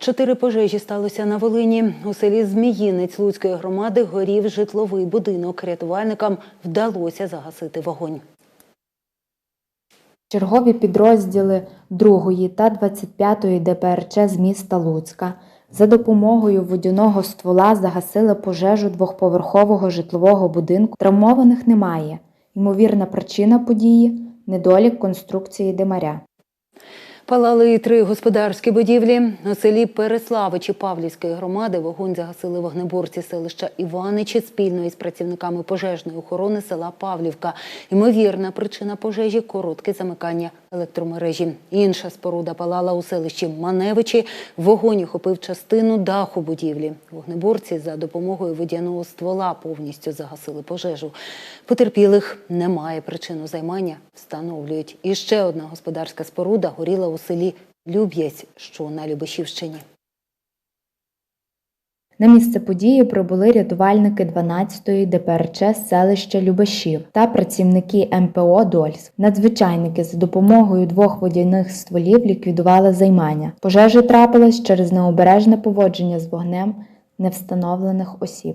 Чотири пожежі сталося на Волині. У селі Зміїнець Луцької громади горів житловий будинок. Рятувальникам вдалося загасити вогонь. Чергові підрозділи 2 та 25 ДПРЧ з міста Луцька за допомогою водяного ствола загасили пожежу двохповерхового житлового будинку. Травмованих немає. Ймовірна причина події недолік конструкції димаря. Палали три господарські будівлі. У селі Переславичі Павлівської громади вогонь загасили вогнеборці селища Іваничі спільно із працівниками пожежної охорони села Павлівка. Ймовірна причина пожежі коротке замикання електромережі. Інша споруда палала у селищі Маневичі. Вогонь охопив частину даху будівлі. Вогнеборці за допомогою водяного ствола повністю загасили пожежу. Потерпілих немає. Причину займання встановлюють. І ще одна господарська споруда горіла у селі Люб'язь, що на Любешівщині. На місце події прибули рятувальники 12-ї ДПРЧ селища Любашів та працівники МПО Дольськ. Надзвичайники за допомогою двох водяних стволів ліквідували займання. Пожежа трапилась через необережне поводження з вогнем невстановлених осіб.